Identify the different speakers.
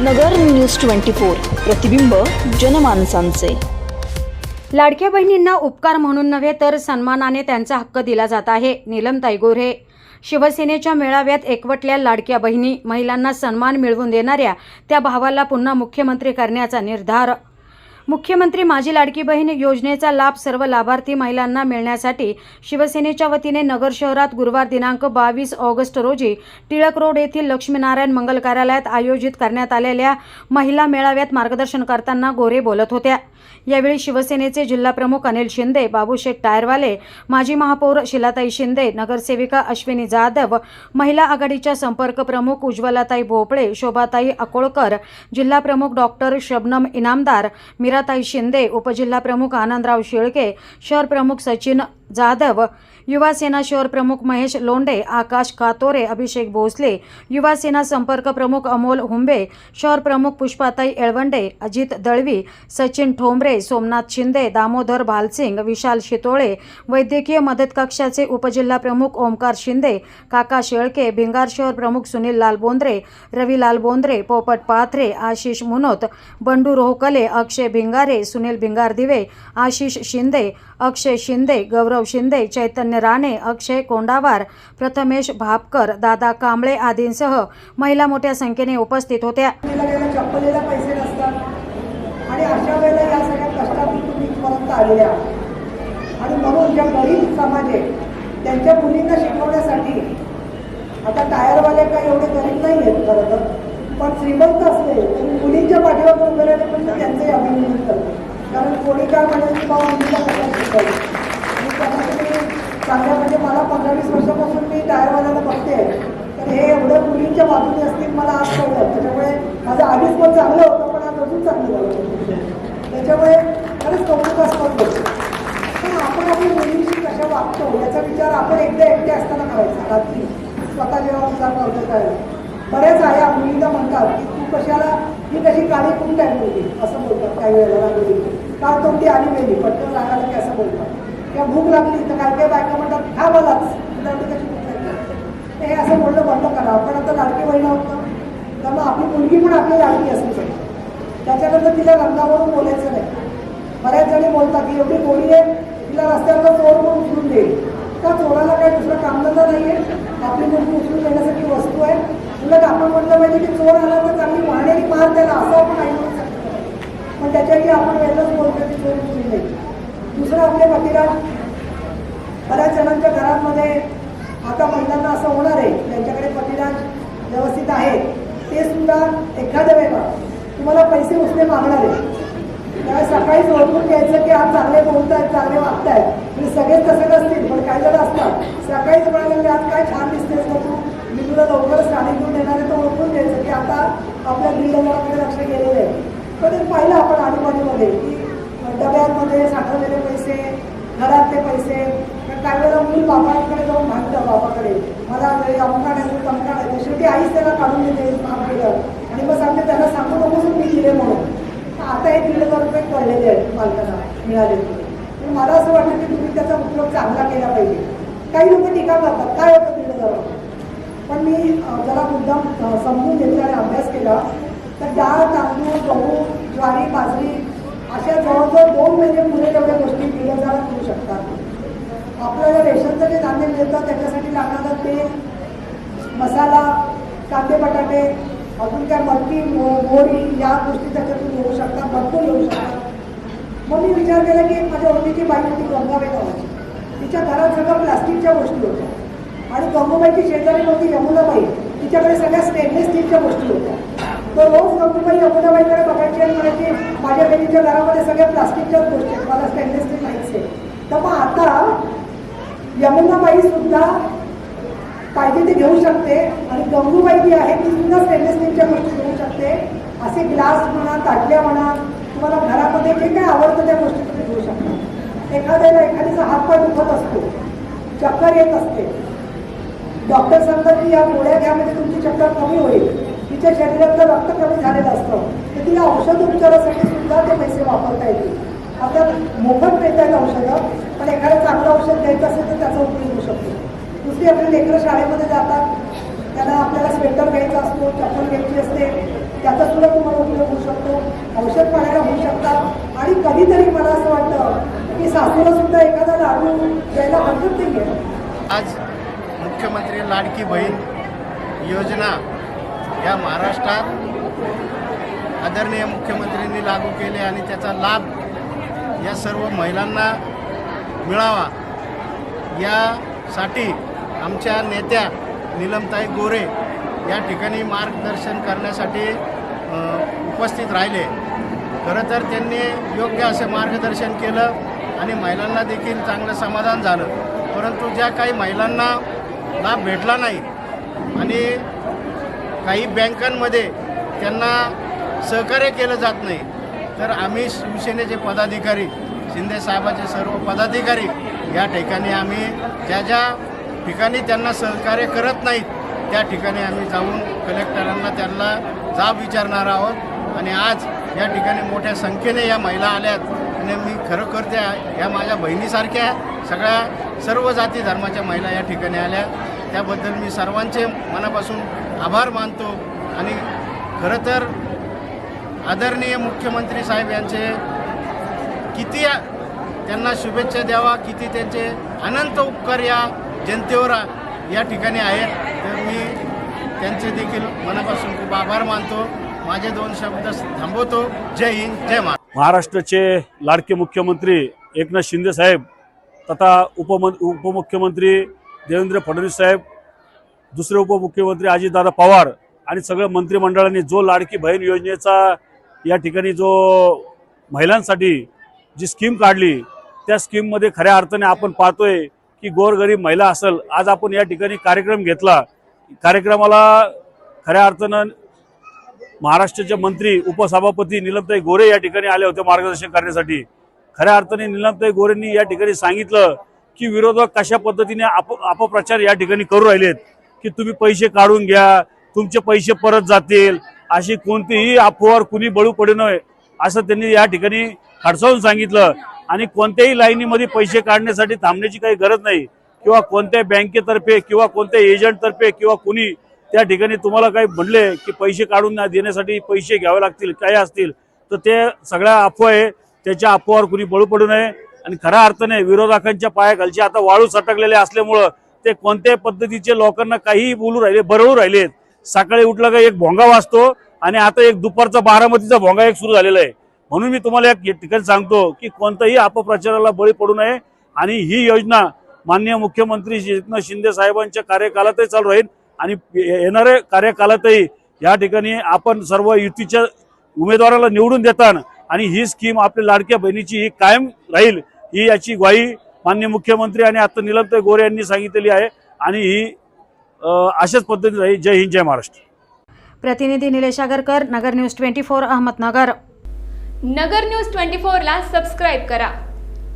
Speaker 1: नगर news twenty four प्रतिबिंब जनमानसांचे.
Speaker 2: लाडक्या बहिणींना उपकार म्हणून नव्हे तर सन्मानाने त्यांचा हक्क दिला जात आहे नीलमताई गोऱ्हे शिवसेनेच्या मेळाव्यात एकवटल्या लाडक्या बहिणी महिलांना सन्मान मिळवून देणाऱ्या त्या भावाला पुन्हा मुख्यमंत्री करण्याचा निर्धार. मुख्यमंत्री माझी लाडकी बहीण योजनेचा लाभ सर्व लाभार्थी महिलांना मिळण्यासाठी शिवसेनेच्या वतीने नगर शहरात गुरुवार दिनांक बावीस ऑगस्ट रोजी टिळक रोड येथील लक्ष्मीनारायण मंगल कार्यालयात आयोजित करण्यात आलेल्या महिला मेळाव्यात मार्गदर्शन करताना गोरे बोलत होत्या. यावेळी शिवसेनेचे जिल्हाप्रमुख अनिल शिंदे बाबूशेठ टायरवाले माजी महापौर शिलाताई शिंदे नगरसेविका अश्विनी जाधव महिला आघाडीच्या संपर्क प्रमुख उज्ज्वलाताई भोपळे शोभाताई अकोळकर जिल्हाप्रमुख डॉक्टर शबनम इनामदार मीराताई शिंदे उपजिल्हाप्रमुख आनंदराव शेळके शहर प्रमुख सचिन जाधव युवा सेना शहर प्रमुख महेश लोंडे आकाश कातोरे अभिषेक भोसले युवा सेना संपर्क प्रमुख अमोल हुंबे शहर प्रमुख पुष्पाताई एळवंडे अजित दळवी सचिन ठोंबरे सोमनाथ शिंदे दामोदर भालसिंग विशाल शितोळे वैद्यकीय मदत कक्षाचे उपजिल्हा प्रमुख ओमकार शिंदे काका शेळके भिंगार शहर प्रमुख सुनील लाल बोंद्रे रविलाल बोंद्रे पोपट पाथरे आशिष मुनोत बंडू रोहकले अक्षय भिंगारे सुनील भिंगार दिवे आशिष शिंदे अक्षय शिंदे गौरव शिंदे चैतन्य राणे अक्षय कोंडावार प्रथमेश भापकर दादा कांबळे आदींसह महिला मोठ्या संख्येने उपस्थित होत्या.
Speaker 3: आणि अशा वेळेला या सगळ्या कष्टातून तुम्ही इथपर्यंत आलेले आणि म्हणून ज्या गरीब समाज आहे त्यांच्या मुलींना शिकवण्यासाठी आता टायरवाले काही एवढे गरीब नाही आहेत खरं तर पण श्रीमंत असले तरी मुलींच्या पाठीवर उभे राहिले पण त्यांचंही अभिनंदन करतो. कारण कोणी काय म्हणेल की बाबा मुलीला कसं शिकवलं चांगल्या म्हणजे मला पंधरा वीस वर्षापासून मी टायरवाल्याला बघते. तर हे एवढं मुलींच्या बाजूने असतील मला आज कळलं त्याच्यामुळे माझं आधीच पण चांगलं होतं पण आज अजून चांगलं झालं त्याच्यामुळे खरंच कौतुकास्पद गोष्ट पण आपण आपल्या मुलींशी कशा वागतो याचा विचार आपण एकदा एकटे असताना करायचा. रात्री स्वतः जेव्हा विचार करतो त्यावेळेला बऱ्याच आया मुलींना म्हणतात की तू कशाला ही कशी काळी कुंड आहे मुलगी असं बोलतात काही वेळेला. मुली. काळ तोंडी आली गेली पटकन रागायला की असं बोलतात. किंवा भूक लागली तर काही काही बायका म्हणतात खा मलाच कशी भूक लागली. हे असं बोलणं बंद करावं आपण आता लाडकी बहिणं होतं ना त्यामुळे आपली मुलगी पण आपली लाडकी असू शकते. त्याच्यानंतर तिला रंगावरून बोलायचं नाही. बऱ्याच जणी बोलतात की एवढी गोडी आहे तिला रस्त्यावर चोर पण उचलून देईल का चोराला काही दुसरं कामधंदा नाही आहे आपली मुलगी उचलून देण्यासाठी वस्तू आहे. उलट आपण म्हटलं पाहिजे की चोर आला तर चांगली वाहण्याने मार त्याला असं आपण नाही म्हणू शकत पण त्याच्याही आपण वेगळंच बोलतो की चोर उचलून देईल दुसरं आपले पतिराज बऱ्याच जणांच्या घरांमध्ये आता महिलांना असं होणार आहे त्यांच्याकडे पतीला व्यवस्थित आहेत ते सुद्धा एखाद्या वेळेला तुम्हाला पैसे उसने मागणार आहे. त्यावेळेस सकाळीच ओळखून घ्यायचं की आज चांगले बोलतायत चांगले वागतायत. म्हणजे सगळेच तसे नसतील पण काही जण असतात सकाळीच म्हणाले की आज काय छान दिसतेस ना तू मी तुला लवकरच गाडी घेऊन देणार आहे तर ओळखून घ्यायचं की आता आपल्या गृहस्थाकडे लक्ष गेलेलं आहे कधी पाहिलं आपण आजूबाजूमध्ये की डब्यांमध्ये साठवलेले पैसे घरातले पैसे तर काही जाऊन भागतं बाबाकडे मला अमका नाही तमका नाही शेवटी आईच त्याला काढून देते काम केलं. आणि मग सांगते त्याला सांगू नकोस मी दिले म्हणून. आता हे दीड हजार रुपये कळलेले आहेत मालकांना मिळाले. पण मला असं वाटतं की तुम्ही त्याचा उपयोग चांगला केला पाहिजे. काही लोक टीका करतात काय होतं दीड हजार? पण मी जरा मुद्दाम समजून घेतला आणि अभ्यास केला. तर डाळ तांदूळ गहू ज्वारी बाजरी अशा जवळजवळ दोन महिने पुढे तेवढ्या गोष्टी दीड हजार करू शकतात. आपल्याला रेशनचं जे धान्य मिळतं त्याच्यासाठी लागणारं तेल मसाला कांदे बटाटे अजून काय मटकी मोहरी या गोष्टी त्याच्यातून येऊ शकतात भरपूर येऊ शकतात. मग मी विचार केला की माझ्या ओळखीची बाई होती गंगाबाई गावाची. तिच्या घरात सगळं प्लास्टिकच्या गोष्टी होत्या. आणि गंगूबाईची शेजारी होती यमुनाबाई. तिच्याकडे सगळ्या स्टेनलेस स्टीलच्या गोष्टी होत्या. तर रोज गंगूबाई यमुनाबाईकडे बघायची आणि म्हणायची माझ्या बहिणीच्या घरामध्ये सगळ्या प्लास्टिकच्याच गोष्टी आहेत मला स्टेनलेस स्टील नाहीच आहे. तर मग आता यमुनाबाई सुद्धा पाहिजे ते घेऊ शकते आणि गंगूबाई जी आहे ती सुद्धा स्टेनलेस स्टीलच्या गोष्टी घेऊ शकते. असे ग्लास म्हणा ताटल्या म्हणा तुम्हाला घरामध्ये जे काय आवडतं त्या गोष्टी तुम्ही घेऊ शकता. एखाद्याला एखाद्याचा हातपाय दुखत असतो चक्कर येत असते. डॉक्टर सांगतात की या गोळ्या घ्या म्हणजे तुमची चक्कर कमी होईल. तिच्या शरीरातलं रक्त कमी झालेलं असतं. तर तिला औषध उपचारासाठी सुद्धा ते पैसे वापरता येतील. आता मोफत मिळतात औषधं पण एखादं चांगलं औषध घ्यायचं असेल तर त्याचा उपयोग होऊ शकतो. दुसरी आपली लेकरं शाळेमध्ये जातात त्याला आपल्याला स्वेटर घ्यायचा असतो चप्पल घ्यायची असते त्याचा सुद्धा तुम्हाला उपयोग होऊ शकतो. औषध पाण्याला होऊ शकतात. आणि कधीतरी मला असं वाटतं की सासूला सुद्धा एखादा लाडू द्यायला हरकत नाही आहे
Speaker 4: आज मुख्यमंत्री लाडकी बहीण योजना या महाराष्ट्रात आदरणीय मुख्यमंत्र्यांनी लागू केले आणि त्याचा लाभ या सर्व महिलांना मिळावा. यासाठी आमच्या नेत्या नीलमताई गोरे या ठिकाणी मार्गदर्शन करण्यासाठी उपस्थित राहिले. खरं तर त्यांनी योग्य असे मार्गदर्शन केलं आणि महिलांना देखील चांगलं समाधान झालं. परंतु ज्या काही महिलांना लाभ भेटला नाही आणि काही बँकांमध्ये त्यांना सहकार्य केलं जात नाही तर आम्ही शिवसेनेचे पदाधिकारी शिंदे साहेबाचे सर्व पदाधिकारी या ठिकाणी आम्ही ज्या ज्या ठिकाणी त्यांना सहकार्य करत नाहीत त्या ठिकाणी आम्ही जाऊन कलेक्टरांना त्यांना जाब विचारणार आहोत. आणि आज या ठिकाणी मोठ्या संख्येने या महिला आल्यात. आणि मी खरोखर त्या या माझ्या बहिणीसारख्या सगळ्या सर्व जाती धर्माच्या महिला या ठिकाणी आल्या. त्याबद्दल मी सर्वांचे मनापासून आभार मानतो. आणि खरं तर आदरणीय मुख्यमंत्री साहेब यांचे किती त्यांना शुभेच्छा द्यावा किती त्यांचे अनंत उपकार या जनतेवर या ठिकाणी आहेत. तर मी त्यांचे देखील मनापासून खूप आभार मानतो. माझे दोन शब्द थांबवतो. जय हिंद जय महाराष्ट्र.
Speaker 5: महाराष्ट्राचे लाडके मुख्यमंत्री एकनाथ शिंदे साहेब तथा उपमं उपमुख्यमंत्री देवेंद्र फडणवीस साहेब दुसरे उपमुख्यमंत्री अजितदादा पवार आणि सगळ्या मंत्रिमंडळाने जो लाडकी बहीण योजनेचा या ठिकाणी जो महिलांसाठी जी स्कीम काढली त्या स्कीममध्ये खऱ्या अर्थाने आपण पाहतोय की गोरगरीब महिला असेल आज आपण या ठिकाणी कार्यक्रम घेतला. कार्यक्रमाला खऱ्या अर्थानं महाराष्ट्राचे मंत्री उपसभापती निलमताई गोरे या ठिकाणी आले होते मार्गदर्शन करण्यासाठी. खऱ्या अर्थाने निलमताई गोरेंनी या ठिकाणी सांगितलं की विरोधक कशा पद्धतीने आप अपप्रचार या ठिकाणी करू राहिलेत की तुम्ही पैसे काढून घ्या तुमचे पैसे परत जातील अशी कोणतीही अफवावर कुणी बळू पडू नये असं त्यांनी या ठिकाणी खडसावून सांगितलं. आणि कोणत्याही लाईनीमध्ये पैसे काढण्यासाठी थांबण्याची काही गरज नाही. किंवा कोणत्याही बँकेतर्फे किंवा कोणत्या एजंटतर्फे किंवा कुणी त्या ठिकाणी तुम्हाला काही म्हणले की पैसे काढून देण्यासाठी पैसे घ्यावे लागतील काय असतील तर ते सगळ्या अफवा आहे. त्याच्या अफवावर कुणी बळू पडू नये. आणि खऱ्या अर्थाने विरोधकांच्या पायाखालचे आता वाळू सटकलेले असल्यामुळं ते कोणत्याही पद्धतीचे लोकांना काहीही बोलू राहिले बरळू राहिलेत. सकाळी उठलं का एक भोंगा वाजतो आणि आता एक दुपारचा बारामतीचा भोंगा एक सुरू झालेला आहे. म्हणून मी तुम्हाला एक ठिकाणी सांगतो की कोणत्याही अपप्रचाराला बळी पडू नये आणि ही योजना माननीय मुख्यमंत्री एकनाथ शिंदे साहेबांच्या कार्यकालातही चालू राहील आणि येणाऱ्या कार्यकालातही या ठिकाणी आपण सर्व युतीच्या उमेदवाराला निवडून देताना आणि ही स्कीम आपल्या लाडक्या बहिणीची ही कायम राहील ही याची ग्वाही माननीय मुख्यमंत्री आणि आता निलमताई गोरे यांनी सांगितलेली आहे आणि ही अशाच पद्धतीने राहील जय हिंद जय महाराष्ट्र.
Speaker 2: प्रतिनिधी Nilesh Agarkar Nagar news twenty four Ahmednagar.
Speaker 6: Nagar news twenty फोरला सबस्क्राईब करा.